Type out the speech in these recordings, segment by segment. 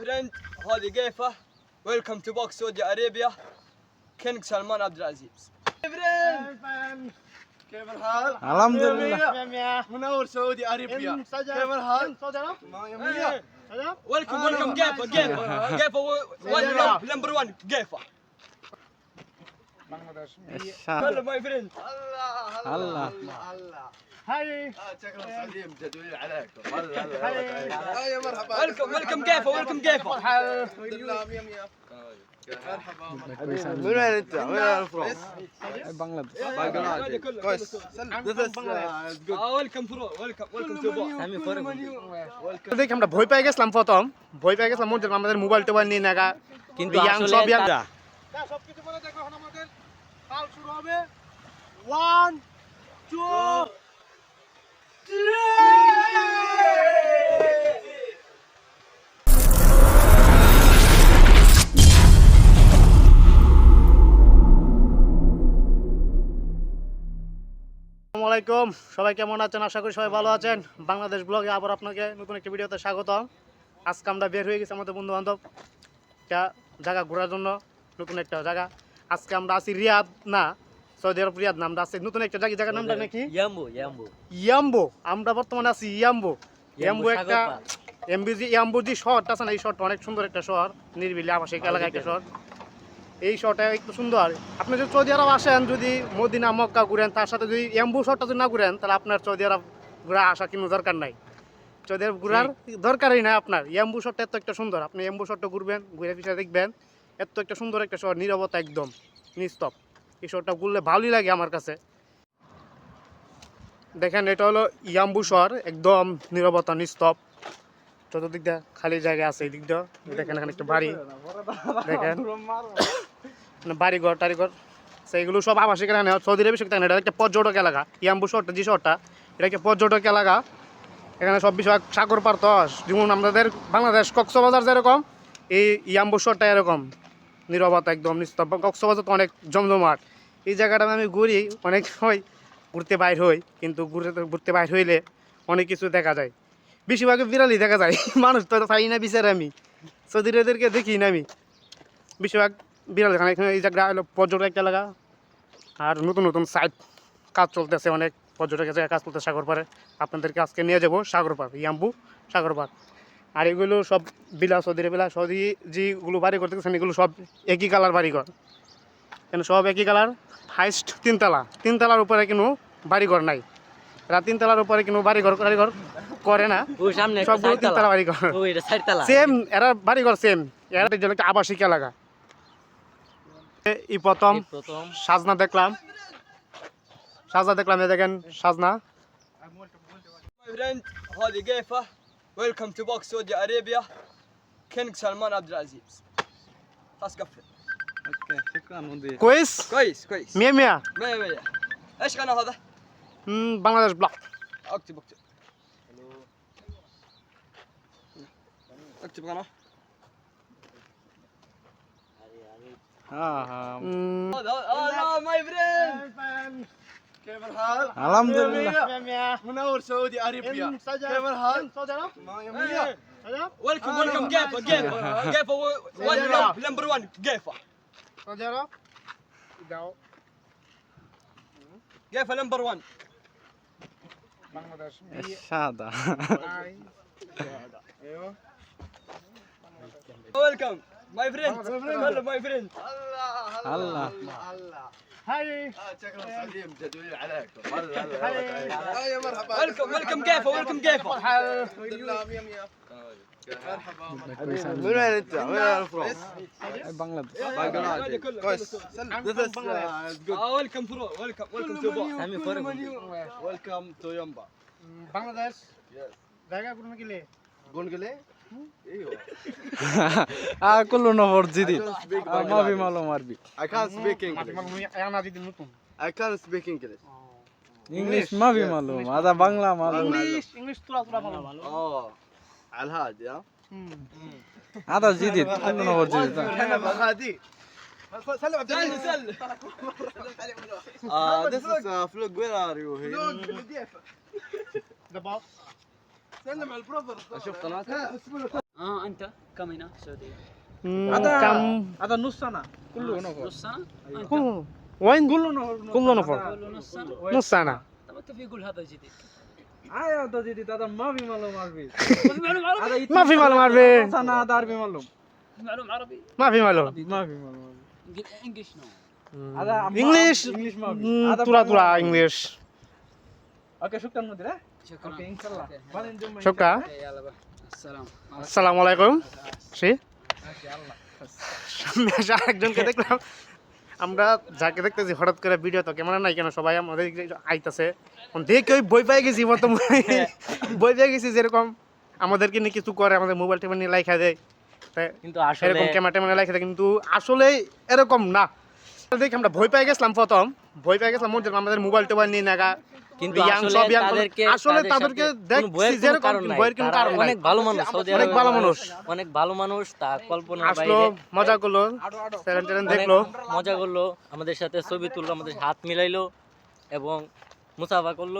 فريند هذه قيفة ويلكم تو بوكس سعودي اريبيا كينج سلمان عبد العزيز فريند كيف الحال؟ الحمد لله منور سعودي اريبيا كيف الحال؟ ويلكم ويلكم قيفة قيفة قيفة نمبر 1 قيفة Ershad هلا ماي فريند Allah شكلهم سعوديين مجدولين عليكم هلا هلا يا مرحبا ويلكم ويلكم قيفة ويلكم قيفة الحمد لله مية مية مرحبا من وين انت؟ من وين الفرنس؟ Bangladesh بنغلاديش كويس This is, uh, good. ويلكم فرو ويلكم ويلكم تو بوكس দেখি আমরা ভয় পেয়ে গেছিলাম প্রথম ভয় পেয়ে গেছিলাম মনে হচ্ছিল আমাদের মোবাইল টোবাইল নিয়ে নাগা কিন্তু ইয়াং আসলে সব ইয়াং তা- সবকিছু বলে দেখো কাল শুরু হবে। ওয়ান টু আলাইকুম। সবাই কেমন আছেন? আশা করি সবাই ভালো আছেন। বাংলাদেশ ব্লগে আবার আপনাকে নতুন একটি ভিডিওতে স্বাগতম। আজকে আমরা বের হয়ে গেছি আমাদের বন্ধু বান্ধব জায়গা ঘোরার জন্য নতুন একটা জায়গা। আজকে আমরা আছি রিয়াদ না সৌদি আরব রিয়াদ না আমরা আছি নতুন একটা জায়গা জায়গার নামটা নাকি? ইয়াম্বু ইয়াম্বু। ইয়াম্বো আমরা বর্তমানে আছি ইয়াম্বো। ইয়াম্বো একটা এমবিজি ইয়াম্বো যে শহরটা আছে না এই শহরটা অনেক সুন্দর একটা শহর নির্বিলি আবাসিক এলাকা একটা শহর। এই শহরটা একটু সুন্দর। আপনি যদি সৌদি আরব আসেন যদি মদিনা মক্কা ঘুরেন তার সাথে যদি এম্বু শহরটা যদি না ঘুরেন তাহলে আপনার সৌদি আরব ঘোরা আসা কিন্তু দরকার নাই। সৌদি আরব ঘুরার দরকারই নাই আপনার। এম্বু শহরটা এত একটা সুন্দর। আপনি এম্বু শহরটা ঘুরবেন ঘুরে ফিরে দেখবেন। এত একটা সুন্দর একটা শহর, নিরবতা একদম, নিস্তব। এই শহরটা ঘুরলে ভালোই লাগে আমার কাছে। দেখেন, এটা হলো ইয়াম্বু শহর, একদম নিরবতা, নিস্তব। চতুর্দিক দিয়ে খালি জায়গা আছে এই দিক দিয়ে। দেখেন এখানে একটা বাড়ি। দেখেন মানে বাড়িঘর, টাড়িঘর। সেইগুলো সব আবাসিক আরবে সেখানে এটা একটা পর্যটক এলাকা, ইয়াম্বু শহরটা, যে শহরটা, এটা একটা পর্যটক এলাকা। এখানে সব বিষয় সাগর পার যেমন আমাদের বাংলাদেশ কক্সবাজার যেরকম, এই ইয়াম্বু শহরটা এরকম। নিরবতা একদম নিস্তব্ধ। কক্সবাজার তো অনেক জমজমাট। এই জায়গাটা আমি ঘুরি, অনেক সময় ঘুরতে বাইর হই, কিন্তু ঘুরতে ঘুরতে বাইর হইলে অনেক কিছু দেখা যায়। বেশিরভাগ বিড়ালই দেখা যায়। মানুষ তো চাই না বিচারে আমি। সৌদিরাদেরকে দেখি না আমি। বেশিরভাগ বিড়াল এখানে এখানে এই জায়গাটা হলো পর্যটক এলাকা। আর নতুন নতুন সাইট কাজ চলতেছে অনেক। পর্যটকের জায়গায় কাজ চলতে সাগর পাড়ে। আপনাদেরকে আজকে নিয়ে যাব সাগর পাড়, ইয়াম্বু সাগর পাড়। আর এগুলো সব বিলা সৌদির বিলা সৌদি যেগুলো বাড়ি করতেছেন এগুলো সব একই কালার বাড়িঘর কেন সব একই কালার হাইস্ট তিনতলা তিনতলার উপরে কোনো বাড়িঘর নাই। এরা তিনতলার উপরে কোনো বাড়িঘর বাড়িঘর করে না। ওই সামনে একটা সবগুলো তিনতলা চারতলা। বাড়িঘর ওই এটা চারতলা। সেম এরা বাড়িঘর সেম এরা জন্য একটা আবাসিক এলাকা। এই প্রথম। সাজনা দেখলাম। সাজনা দেখলাম এই দেখেন সাজনা। Welcome to box Saudi Arabia. King Salman Abdulaziz. خلاص قفل. اوكي شكرا مضي كويس؟ كويس كويس 100 100 100 100 ايش قناه هذا؟ بنغلاديش بلاك اكتب اكتب اكتب قناه ها ها هذا ماي فريند كيف الحال؟ الحمد لله. منور سعودي أريبيا. كيف الحال؟ ويلكم ويلكم قيفه قيفه قيفه وان نمبر 1 قيفه قيفه نمبر 1 الشهادة. ويلكم ماي فريند ماي فريند الله الله. الله. هاي. شكلهم سعوديين مرحبا. ويلكم ويلكم كيفه ويلكم كيفه مرحبا مرحبا. من وين أنت؟ وين الفروع؟ بنغلاديش. بنغلاديش. كويس. ويلكم فرو ويلكم ويلكم تو ويلكم تو يمبا بنغلاديش يس دقيقه قول لي قول لي كله نفر جديد ما في معلومة عربي I can't speak English أنا جديد نطم I can't speak English English ما في معلومة هذا بنغلا معلومة English English طلع طلع معلومة أوه على الهادي يا هذا جديد كله نفر جديد أنا بغادي سلم عبد العزيز سلم This is a vlog where are you here? Vlog the boss سلم على البروفر اشوف قناتك اه انت كم هنا في السعوديه؟ كم هذا نص سنه كله نفر نص سنه؟ كله وين؟ كله نفر كله نفر نص سنه نص سنه طب انت في يقول هذا جديد عادي هذا جديد هذا ما في معلوم عربي ما في معلوم عربي انا هذا عربي معلوم معلوم عربي ما في معلوم ما في معلوم انجلش نو هذا انجلش انجلش ما في هذا ترى ترى انجلش اوكي شكرا مدير সুকা আসসালামু। আলাইকুম। শ্রী সামনে আরেকজনকে দেখলাম। আমরা যাকে দেখতেছি হঠাৎ করে ভিডিও তো ক্যামেরা নাই কেন? সবাই আমাদের আইতাছে। দেখে ওই বই পাই গেছি বর্তমানে। বই পেয়ে গেছি যেরকম আমাদেরকে নিয়ে কিছু করে আমাদের মোবাইল টেবিল নিয়ে লাইখা দেয়। কিন্তু এরকম ক্যামেরা টেমেরা লাইখা দেয় কিন্তু আসলে এরকম না। দেখি আমরা ভয় পেয়ে গেছিলাম প্রথম। ভয় পেয়ে গেছিলাম আমাদের মোবাইল টোবাইল নিয়ে নাগা। কিন্তু আসলে তাদেরকে আসলে তাদেরকে দেখছি কোনো ভয়ের কোনো যেরকম কারণ কোনো তারা কারণ নাই। অনেক ভালো মানুষ অনেক ভালো মানুষ। অনেক ভালো মানুষ তা কল্পনার আসলো মজা করল দেখল। মজা করল আমাদের সাথে ছবি তুললো আমাদের হাত মিলাইলো এবং মুসাফা করল।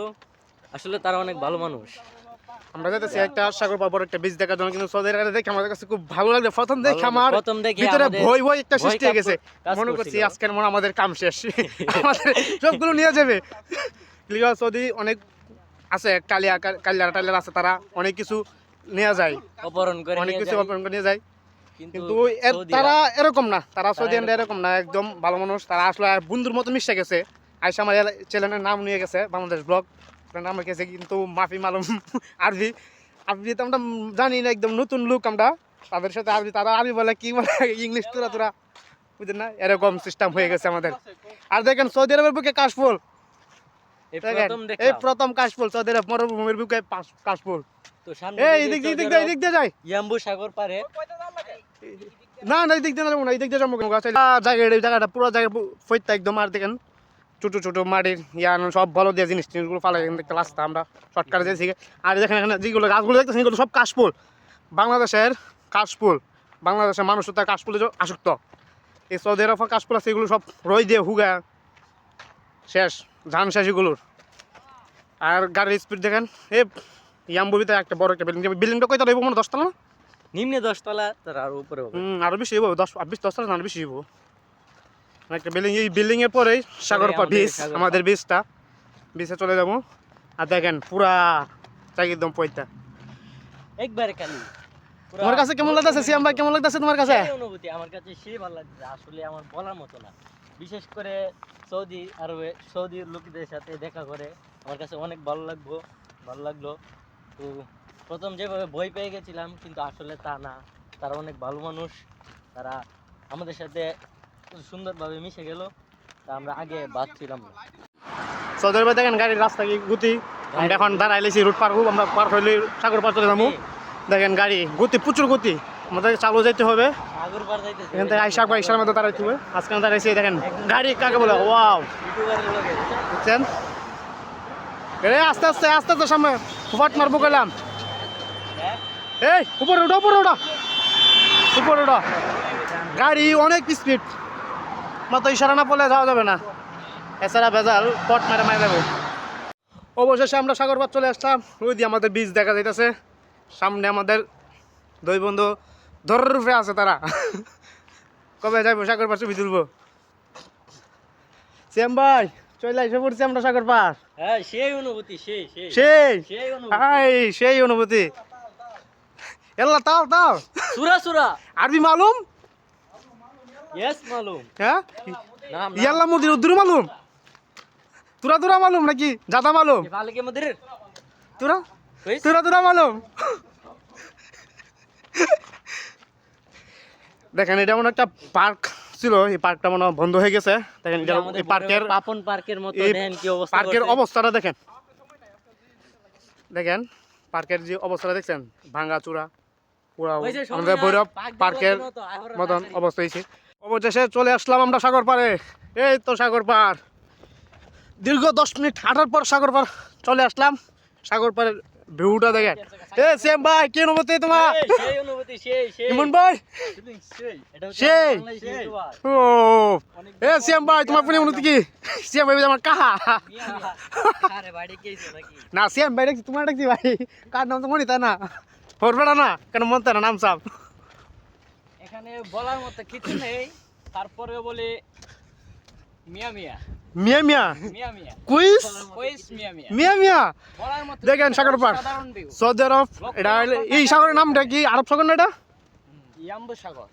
আসলে তারা অনেক ভালো মানুষ। আমরা যাইতেছি একটা সাগর পাবর একটা বীজ দেখার জন্য কিন্তু সৌদি আরবে দেখে আমাদের কাছে খুব ভালো লাগল। প্রথম দেখে আমার প্রথম দেখে ভিতরে ভয় ভয় একটা সৃষ্টি হয়ে গেছে। মনে করছি আজকের মনে আমাদের কাম শেষ। আমাদের সবগুলো নিয়ে যাবে। লিগা সৌদি অনেক আছে কালিয়া কালিয়ার টালিয়ার আছে তারা অনেক কিছু নিয়ে যায়। অপহরণ করে অনেক কিছু অপহরণ করে নিয়ে যায়। কিন্তু তারা এরকম না তারা সৌদি এরকম- এরকম না একদম ভালো মানুষ। তারা আসলে আর বন্ধুর মতো মিশে গেছে। আইসা আমার চ্যানেলের নাম নিয়ে গেছে বাংলাদেশ ব্লগ। নাম গেছে কিন্তু মাফি মালুম আরবি। আরবি তো আমরা জানি না একদম নতুন লুক আমরা। তাদের সাথে আরবি তারা আরবি বলে কি বলে? ইংলিশ তোরা তোরা বুঝলেন না? এরকম সিস্টেম হয়ে গেছে আমাদের। আর দেখেন সৌদি আরবের বুকে কাশফুল। এই প্রথম কাশফুল সৌদি আরব মরুভূমির বুকে কাশফুল। তো সামনে এই দিকে এদিক সৌদি দিয়ে যাই। ইয়াম্বু সাগর পারে। না না এই দিক দিয়ে যাব না এই দিক দিয়ে যাব জায়গা এই জায়গাটা পুরো জায়গা ফইতে একদম আর দেখেন। ছোট ছোট মাটির ইয়ান সব ভালো দিয়ে জিনিস টিনিসগুলো ফালাই থেকে রাস্তা আমরা শর্টকাটে যাইছি আর দেখেন এখানে যেগুলো গাছগুলো দেখতেছেন এগুলো সব কাশফুল। বাংলাদেশের কাশফুল বাংলাদেশের মানুষ তো তার কাশফুলে আসক্ত। এই সৌদি আরব কাশফুল আছে এগুলো সব রই দিয়ে হুগা শেষ ধান শেষ এগুলোর। আর গাড়ির স্পিড দেখেন এ ইয়াম্বুবিতে একটা বড় একটা বিল্ডিং বিল্ডিংটা কয়টা রইব মনে দশতলা না? নিম্নে দশতলা তার আরও উপরে হুম আরও বেশি হইব দশ বিশ দশ হাজার আরও বেশি হইব। একটা বিল্ডিং এই বিল্ডিং এর পরেই সাগর পা আমাদের বীজ বীজটা বীজে চলে যাব। আর দেখেন পুরা চাকি একদম পয়তা একবারে খালি। তোমার কাছে কেমন লাগতেছে? সিয়াম ভাই কেমন লাগতেছে তোমার কাছে? অনুভূতি আমার কাছে সেই ভালো লাগছে আসলে আমার বলার মতো না। বিশেষ করে সৌদি আরবে সৌদি লোকদের সাথে দেখা করে আমার কাছে অনেক ভালো লাগবো ভালো লাগল। তো প্রথম যেভাবে বই পেয়ে গেছিলাম কিন্তু আসলে তা না। তারা অনেক ভালো মানুষ তারা আমাদের সাথে সুন্দরভাবে মিশে গেল তা আমরা আগে বাঁচছিলাম না। সৌদি আরবে দেখেন গাড়ির রাস্তা কি গতি? আমরা এখন দাঁড়াইলেছি রুট পার হব আমরা পার হইলে সাগর পার চলে যাব। দেখেন গাড়ি গতি প্রচুর গতি। আমাদের চালু যেতে হবে। এখান থেকে আইসা আইসার মধ্যে দাঁড়াইতে হবে। আজকে দাঁড়াইছি দেখেন গাড়ি কাকে বলে? ওয়াও। বুঝছেন? আস্তে আস্তে আস্তে আস্তে সামনে। ফুফাট মারবো গেলাম হ্যাঁ? এই উপরে ওঠো উপরে ওঠো উপরে ওঠো গাড়ি অনেক স্পিড মাত্র ইশারা না পড়লে যাওয়া যাবে না। এছাড়া ভেজাল পট মেরে মারা যাবে অবশেষে আমরা সাগরপাত চলে আসলাম। ওই দিয়ে আমাদের বীজ দেখা যাইতেছে। সামনে আমাদের দুই বন্ধু রূপে আছে তারা। কবে যাইবো? সাগর পার ছবি তুলবো। শ্যাম ভাই চলে এসে পড়ছি আমরা সাগর পার হ্যাঁ সেই অনুভূতি সেই সেই। সেই। সেই অনুভূতি। হাই সেই অনুভূতি। এল্লা তাও তাও সুরা সুরা। আরবি মালুম? ইয়েস মালুম। হ্যাঁ? ইয়াল্লা মুদির উদ্দুর মালুম? তুরা তুরা মালুম নাকি? জাদা মালুম? তুরা? তুরা তুরা মালুম? দেখেন এটা মনে একটা পার্ক ছিল এই পার্কটা মনে বন্ধ হয়ে গেছে। দেখেন এটা এই পার্কের পাপন পার্কের মতো দেখেন কি অবস্থা পার্কের অবস্থাটা দেখেন। দেখেন পার্কের যে অবস্থাটা দেখছেন ভাঙ্গা চূড়া পুরা আমাদের ভৈরব পার্কের মতো, মতন। অবস্থা হয়েছে। অবশেষে চলে আসলাম আমরা সাগর পাড়ে। এই তো সাগর পার দীর্ঘ দশ মিনিট হাঁটার পর সাগর পার চলে আসলাম। সাগর পাড়ের ভিউটা দেখেন। এ সেম ভাই কি অনুভূতি তোমার? সেই অনুভূতি সেই সেই। ইমন ভাই? সেই। ও এ সেম ভাই তোমার পুনে অনুভূতি কি? সেম ভাই আমার কাহা? মিয়া, মিয়া। আরে বাড়ি গেছো নাকি? না সেম ভাই দেখছি তোমার দেখছি ভাই? কার নাম তো মনে তাই না? করবে না কেন মনতে না নাম সাপ এখানে বলার মতো কিছু নেই তারপরে বলে মিয়া মিয়া। মিয়া মিয়া। কুইস কইস মিয়া মিয়া। মিয়া মিয়া। দেখেন সাগর পার। সৌদি আরব এটা এই সাগরের নামটা কি? আরব সাগর না এটা? ইয়াম্বু সাগর।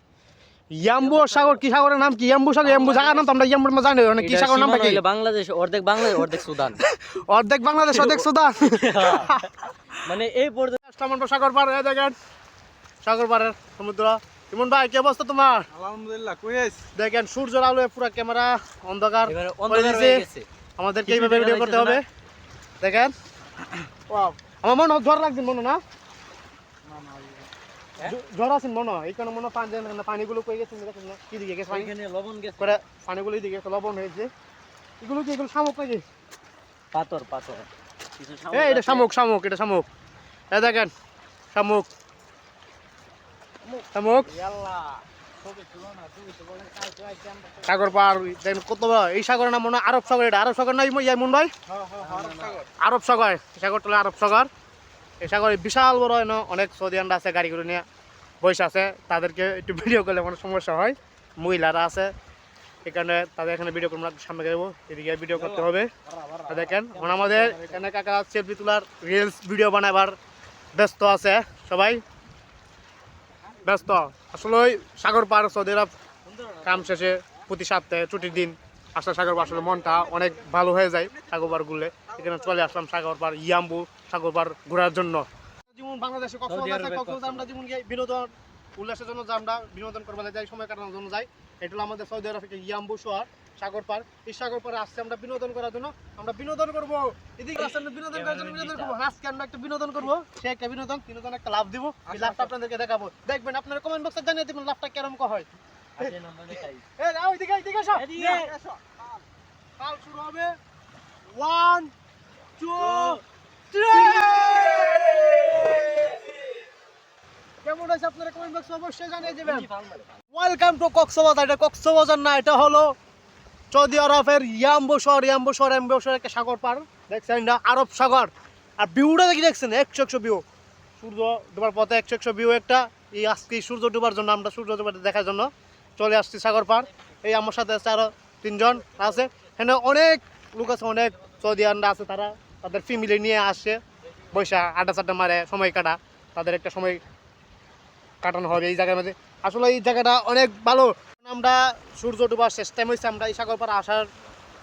ইয়াম্বু সাগর কি সাগরের নাম কি? ইয়াম্বু সাগর ইয়াম্বু জায়গার নাম তো আমরা ইয়াম্বুর মধ্যে জানি না। কি সাগর নামটা কি? বাংলাদেশ অর্ধেক বাংলাদেশ অর্ধেক সুদান। অর্ধেক বাংলাদেশ অর্ধেক সুদান। মানে এই পর্যন্ত সাগর পার এই দেখেন। সাগর পারের সমুদ্র। ইমন ভাই কি অবস্থা তোমার? আলহামদুলিল্লাহ কুয়েস দেখেন সূর্যের আলো পুরো ক্যামেরা অন্ধকার এবারে করে অন্ধকার হয়ে গেছে। আমাদেরকে এইভাবে ভিডিও করতে হবে। দেখেন. আমার মনে হয় জ্বর লাগছে মনে না? জ- জ্বর আছেন মনে হয়। এইখানে মনে হয় পানি দেন না পানিগুলো কই গেছে না কি দিকে গেছে লবণ গেছে। করে পানিগুলো দিকে গেছে লবণ হয়েছে। এগুলো কি এগুলো শামুক নাকি? পাথর পাথর। এই এটা শামুক শামুক এটা শামুক। এই দেখেন শামুক। সাগর পার দেখেন কত এই সাগরের নাম মনে আরব সাগর এটা আরব সাগর ইয়াই ভাই আরব সাগর। এই সাগরটা আরব সাগর। এই সাগরে বিশাল বড় হয় না অনেক সৌদিয়ানরা আছে গাড়ি করে নিয়ে বসে আছে। তাদেরকে একটু ভিডিও করলে অনেক সমস্যা হয়। মহিলারা আছে এখানে তাদের এখানে ভিডিও করব সামনে যাব এদিকে ভিডিও করতে হবে। দেখেন এখন আমাদের এখানে কাকা সেলফি তোলার রিলস ভিডিও বানাবার ব্যস্ত আছে সবাই। ব্যস্ত। আসলে ওই সাগর পার সৌদি কাম শেষে প্রতি সপ্তাহে ছুটির দিন আসলে সাগর পার, আসলে মনটা অনেক ভালো হয়ে যায় সাগর পার ঘুরলে। এখানে চলে আসলাম সাগর পার, ইয়াম্বু সাগর পার ঘোরার জন্য। বাংলাদেশে কক্সবাজার আমরা যেমন বিনোদন, উল্লাসের জন্য আমরা বিনোদন করবার যাই, সময় কাটানোর জন্য যাই এটা হলো আমাদের সৌদি আরব থেকে ইয়াম্বু শহর সাগর পার। এই সাগর পারে আসছে আমরা বিনোদন করার জন্য। আমরা বিনোদন করব। এদিকে আসছে আমরা বিনোদন করার জন্য বিনোদন করব। আজকে আমরা একটা বিনোদন করব। সে একটা বিনোদন বিনোদন একটা লাভ দিব। এই লাভটা আপনাদেরকে দেখাবো। দেখবেন আপনারা কমেন্ট বক্সে জানিয়ে দিবেন লাভটা কেরম হয়। এই নাও এদিকে এদিকে এসো। এদিকে। এসো। কাল শুরু হবে। ওয়ান টু কেমন আছে আপনারা কমেন্ট বক্সে অবশ্যই জানিয়ে দিবেন। Welcome to Cox's Bazar. এটা কক্সবাজার না, এটা হলো সৌদি আরবের ইয়াম্বু শহর ইয়াম্বু শহর ইয়াম্বু শহর একটা সাগর পার। দেখছেন না? আরব সাগর। আর ভিউটা দেখি দেখছেন? একশো একশো ভিউ সূর্য ডুবার পথে একশো একশো ভিউ একটা। এই আজকে সূর্য ডুবার জন্য, আমরা সূর্য ডুবার দেখার জন্য চলে আসছি সাগর পার। এই আমার সাথে আছে আরও তিনজন আছে। এখানে অনেক লোক আছে, অনেক সৌদিয়ানরা আছে, তারা তাদের ফ্যামিলি নিয়ে আসে। বৈশা আড্ডা চাড্ডা মারে, সময় কাটা তাদের একটা সময় কাটানো হবে এই জায়গার মধ্যে। আসলে এই জায়গাটা অনেক ভালো। আমরা সূর্য ডুবার শেষ টাইম হয়েছে আমরা এই সাগর পাড়ে আসার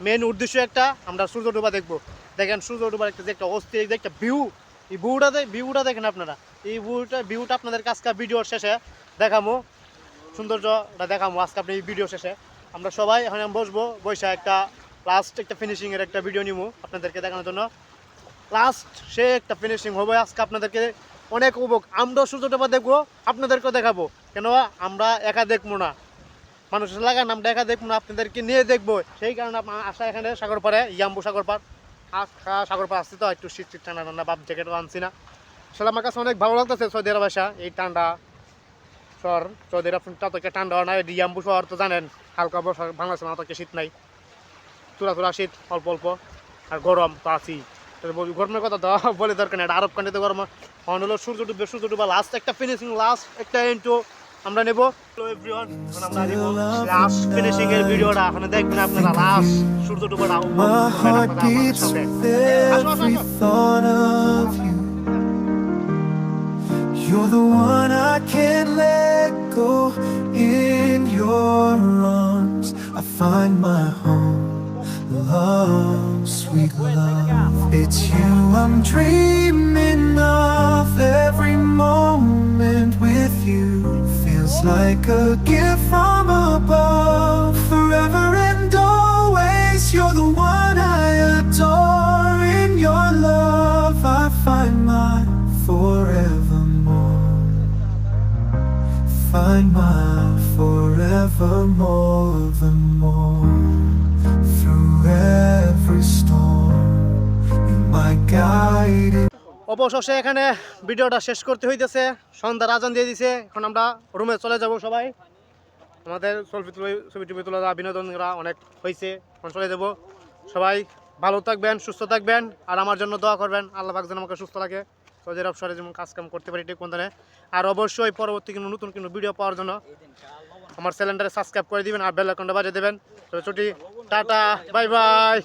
মেন উদ্দেশ্য একটা, আমরা সূর্য ডুবা দেখব। দেখেন সূর্য ডুবার একটা যে একটা অস্থির যে একটা ভিউ এই ভিউটা ভিউটা দেখেন আপনারা। এই ভিউটা ভিউটা আপনাদের কাজকা ভিডিওর শেষে দেখামো। সৌন্দর্যটা দেখামো আজকে আপনি এই ভিডিও শেষে। আমরা সবাই এখন বসবো বৈশা একটা লাস্ট একটা ফিনিশিংয়ের একটা ভিডিও নিবো আপনাদেরকে দেখানোর জন্য। লাস্ট সে একটা ফিনিশিং হবে আজকে আপনাদেরকে অনেক উপভোগ আমরা সূর্যটা দেখব, আপনাদেরকেও দেখাবো। কেন আমরা একা দেখব না। মানুষের লাগান, আমরা একা দেখব না, আপনাদেরকে নিয়ে দেখব। সেই কারণে আসা এখানে সাগর পাড়ে, ইয়াম্বু সাগর পাড়। আজকা সাগর পাড় আসছি তো, একটু শীত শীত ঠান্ডা ঠান্ডা, বাপ জ্যাকেটও আনছি না। আসলে আমার কাছে অনেক ভালো লাগতেছে সৌদি আরব আসা, এই ঠান্ডা শহর। সৌদি আরব তত একটা ঠান্ডা না, এই ইয়াম্বু শহর তো জানেন, হালকা বর্ষা, বাংলাদেশের মতো শীত নাই। তুলা তুলা শীত, অল্প অল্প। আর গরম তো আছি গরমের কথা তো বলে দরকার নেই আরব কান্ট্রিতে গরম হয়। হলো সূর্য ডুববে সূর্য ডুবা লাস্ট একটা ফিনিশিং লাস্ট একটা আমরা নেব হ্যালো এভরিওয়ান এখন আমরা নেব লাস্ট ফিনিশিং এর ভিডিওটা এখন দেখবেন আপনারা লাস্ট সূর্য ডুবাটা. You're the one I can't let go. In your arms, I find my home. Love, sweet love. It's you I'm dreaming of. Like a gift from above. Forever and always, you're the one I adore. In your love, I find my forevermore. Find my forevermore, the more. Through every storm, my guiding. অবশেষে এখানে ভিডিওটা শেষ করতে হইতেছে। সন্ধ্যা রাজন দিয়ে দিছে। এখন আমরা রুমে চলে যাব সবাই। আমাদের ছবি ছবি টবি তোলা বিনোদনরা অনেক হয়েছে এখন চলে যাব। সবাই ভালো থাকবেন, সুস্থ থাকবেন। আর আমার জন্য দোয়া করবেন। আল্লাহ যেন আমাকে সুস্থ রাখে। সৌদি আরব শহরে যেমন কাজ কাম করতে পারি ঠিক কোন আর অবশ্যই পরবর্তী কোনো নতুন কোনো ভিডিও পাওয়ার জন্য আমার চ্যানেলটাকে সাবস্ক্রাইব করে দিবেন আর বেল আইকনটা বাজিয়ে দেবেন। তো ছুটি। টাটা। Bye bye.